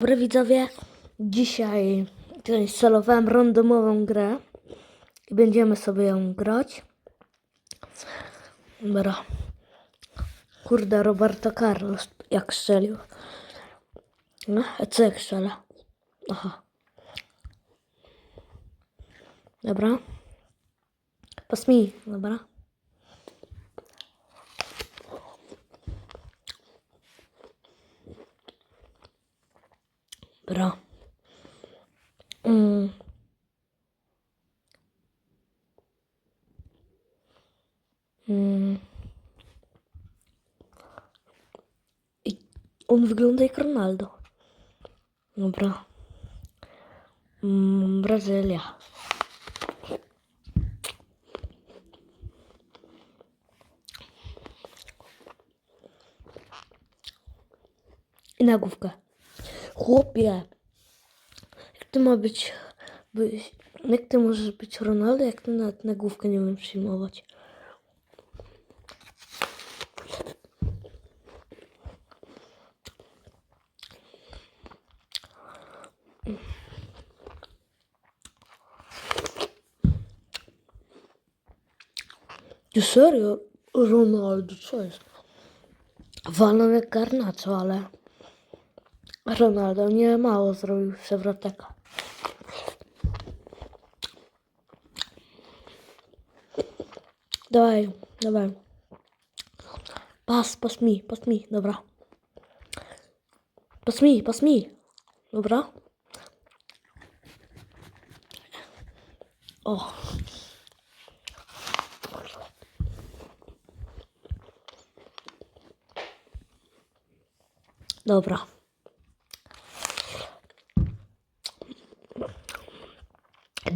Dobry widzowie, dzisiaj instalowałem randomową grę i będziemy sobie ją grać. Dobra. Kurde, Roberto Carlos jak strzelił. No, a co jak strzela? Aha. Dobra. Pas mi, dobra. Dobra. Mm. Mm. I on wygląda jak Ronaldo. Dobra. Mm, Brazylia. I na. Chłopie, jak ty ma być, być jak ty możesz być Ronaldo, jak ty nawet na główkę nie umiem przyjmować? Ty serio? Ronaldo, co jest? Walą jak Garnacho, ale... Ronaldo nie mało zrobił przewroteka. Dawaj, dawaj. Pas, pas mi, pas mi, dobra. Pas mi, pas mi. Dobra. O. Dobra.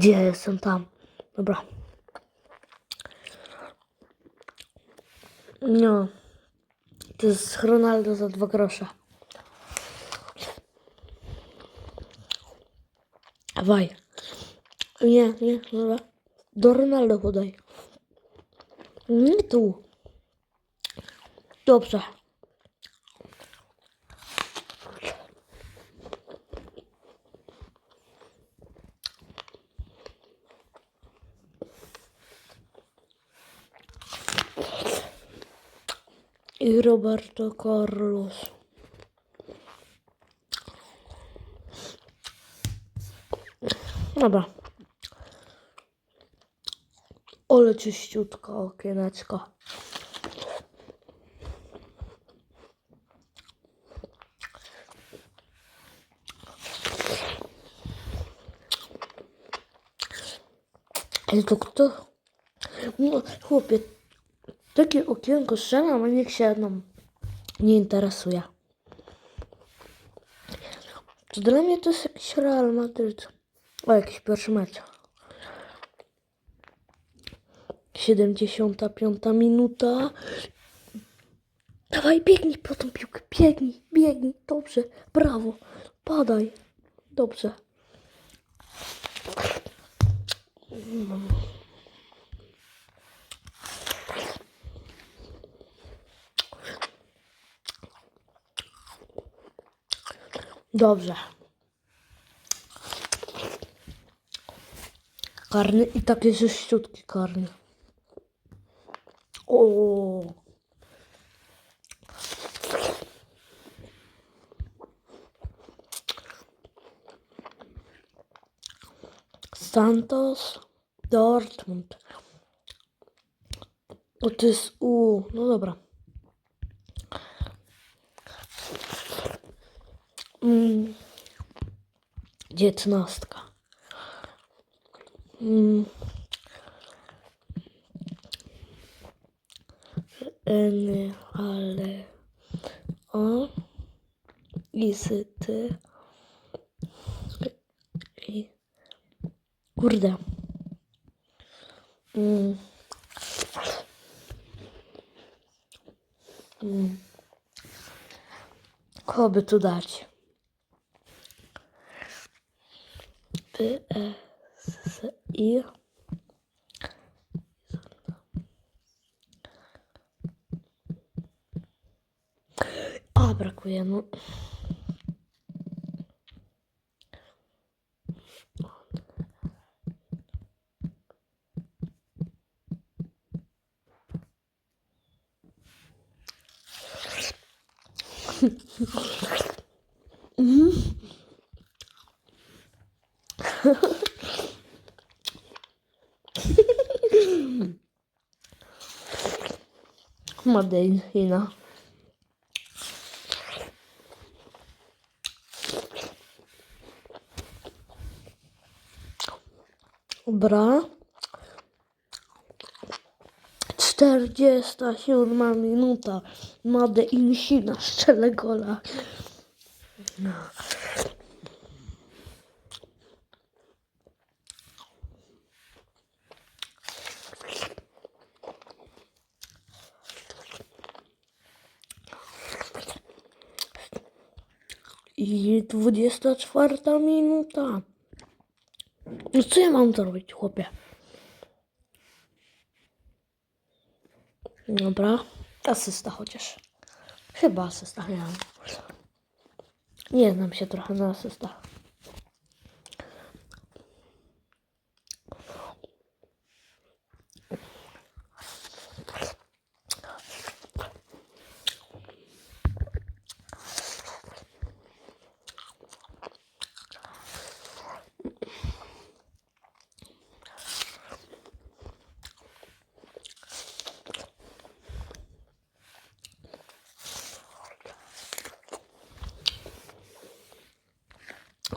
Gdzie jestem tam? Dobra. No. To jest Ronaldo za dwa grosze. Dawaj. Nie, nie, dobra. Do Ronaldo podaj. Nie tu. Dobrze. I Roberto Carlos. Dobra. Ole czyściutko okieneczko. Ale to kto? No, chłopie, takie okienko strzelam, a niech się nam nie interesuje. To dla mnie to jest jakiś Real Madryt. O, jakiś pierwszy mecz. 75 minuta. Dawaj, biegnij po tą piłkę. Biegnij, biegnij. Dobrze, brawo. Padaj. Dobrze. Dobrze. Karny i takie rześciutki karny. O. Santos, Dortmund. O, to jest U. No dobra. Mm. Dziewiętnastka. Mm. N, ale o i sy, ty i kurde. Mm. Mm. Kogo by tu dać? P, E, S, I. Brakuje, no. Madejna. Dobra. 47 minuta. Made in China gola. I 24 minuta. No co ja mam zrobić, chłopie? Dobra. Asysta chociaż. Chyba asysta, nie wiem. Nie znam się trochę na asystach.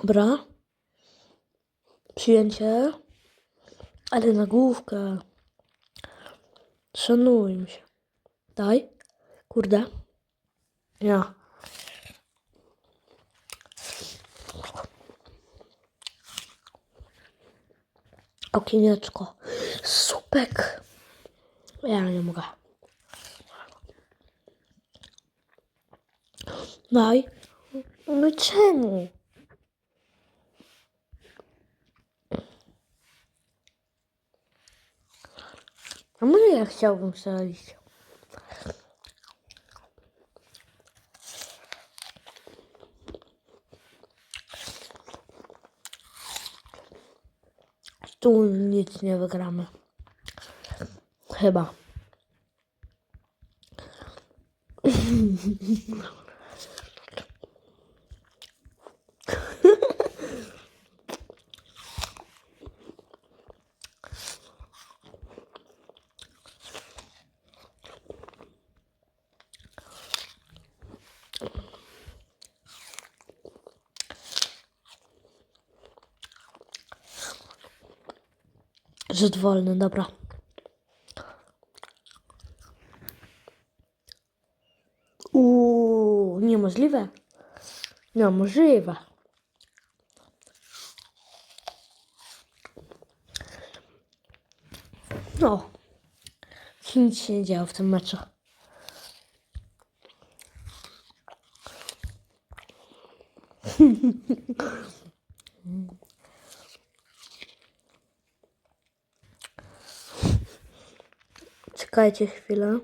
Dobra. Przyjęcie. Ale na. Szanujmy się. Daj. Kurde. Ja. Okienieczko. Supek. Ja nie mogę. Daj. No czemu? A może chciałbym strzelić? Tu nic nie wygramy. Chyba. Rzut wolny, dobra. Uuu, niemożliwe. Niemożliwe. No. Nic się nie działo w tym meczu. Czekajcie chwilę.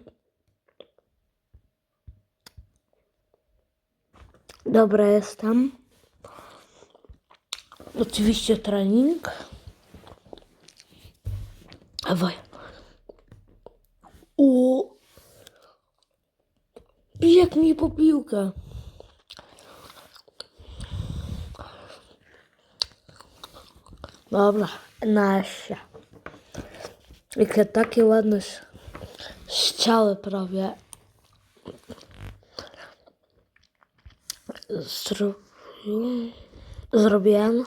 Dobra, jestem. Oczywiście trening. Dawaj. O! Jak mi po piłkę. Dobra, nasia. Jakie takie ładne ściały prawie. Zrobiłem. Zrobiłem.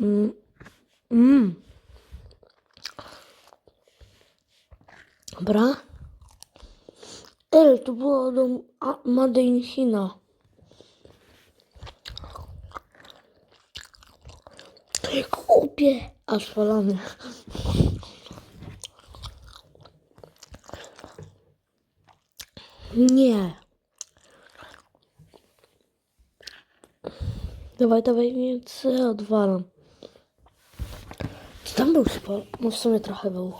Mm. Mm. Dobra. Ej, to było do Made in China. Kupie! Aż palony. Nie. Dawaj, dawaj, ja odwalam. Czy tam był chyba? No w sumie trochę był.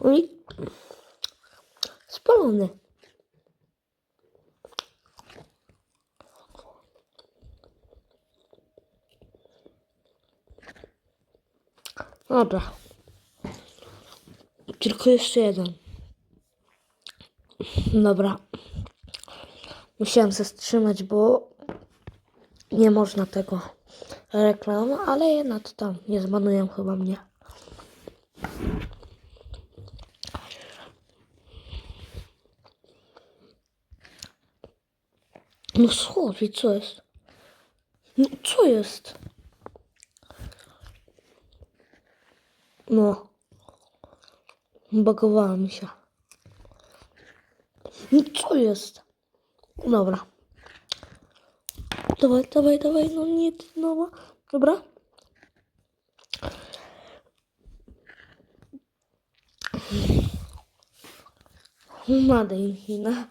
Oj. Spalony. Dobra. Tylko jeszcze jeden. Dobra. Musiałem się wstrzymać, bo nie można tego reklam, ale jednak tam nie zbanują chyba mnie. No schodzi, co jest? No co jest? No. Bagowała mi się. No co jest? Dobra. Dawaj, dawaj, dawaj, no nie, no, dobra. Made in China.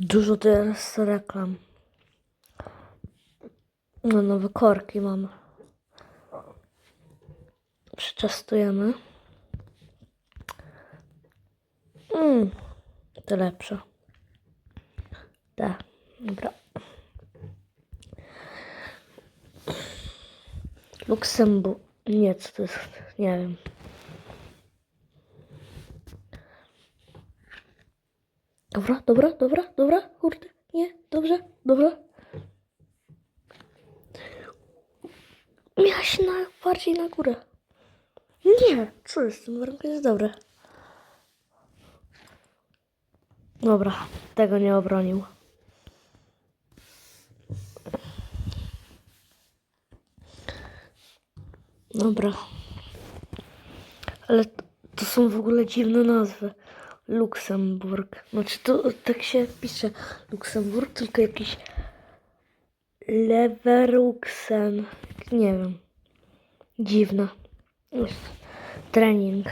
Dużo teraz reklam. No, nowe korki mamy. Przetestujemy. Mm, to lepsze. Tak, dobra. Luksemburg. Nie, co to jest? Nie wiem. Dobra, dobra, dobra, dobra, kurde. Nie, dobrze, dobra. Miałaś na, bardziej na górę. Nie, co jest? Ten warunek jest dobry. Dobra, tego nie obronił. Dobra. Ale to są w ogóle dziwne nazwy. Luksemburg. Znaczy to tak się pisze Luksemburg, tylko jakiś Leverkusen. Nie wiem. Dziwne. Trening.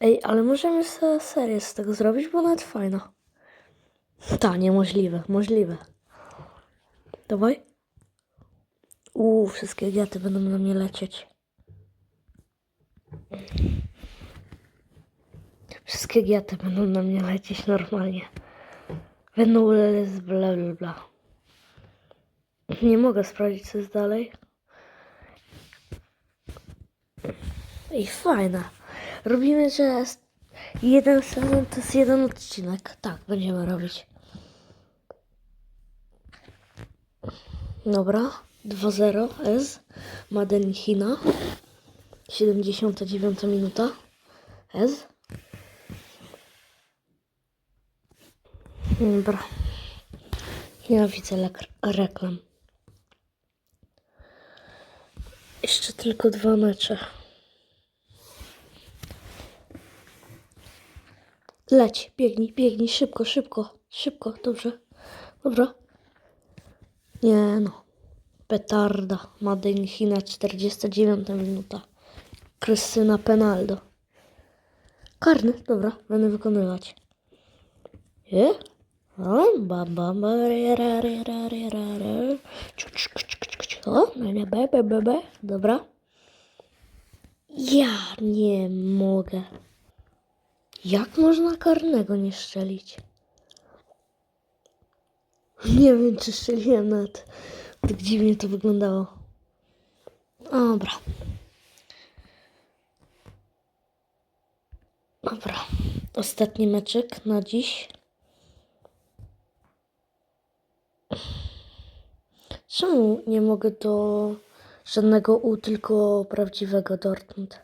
Ej, ale możemy sobie serię z tego zrobić, bo nawet fajna. Ta, niemożliwe, możliwe. Dawaj. Uuu, wszystkie giaty będą na mnie lecieć. Wszystkie giaty będą na mnie lecieć normalnie. Będą z bla bla bla. Nie mogę sprawdzić, co jest dalej. I fajna. Robimy, że jeden sezon to jest jeden odcinek. Tak, będziemy robić. Dobra, 2-0 S. Maden China. 79 minuta. S. Dobra. Nienawidzę lek- reklam. Jeszcze tylko dwa mecze. Leć, biegnij, biegnij, szybko, szybko, szybko, dobrze. Dobra. Nie no. Petarda. Madyn China, 49 minuta. Krystyna Penaldo. Karny, dobra, będę wykonywać. Je? O, bam, bam, ba, re, ra, re, ra, re, ra, re. Ciu, ciu, ciu, ciu, ciu, ciu. O, no nie, be, be, be, be. Dobra. Ja nie mogę. Jak można karnego nie strzelić? Nie wiem, czy strzeliłem nawet. Tak dziwnie to wyglądało. Dobra. Dobra. Ostatni meczek na dziś. Czemu nie mogę do żadnego U, tylko prawdziwego Dortmund?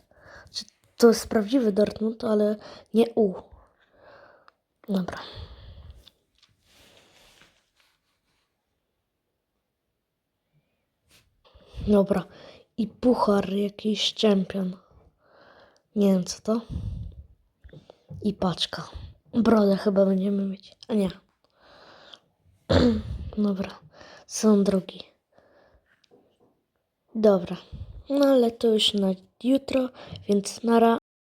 Czy to jest prawdziwy Dortmund, ale nie U. Dobra. Dobra. I puchar jakiś czempion. Nie wiem co to. I paczka. Brodę chyba będziemy mieć. A nie. Dobra. Są drogi. Dobra. No ale to już na jutro, więc nara.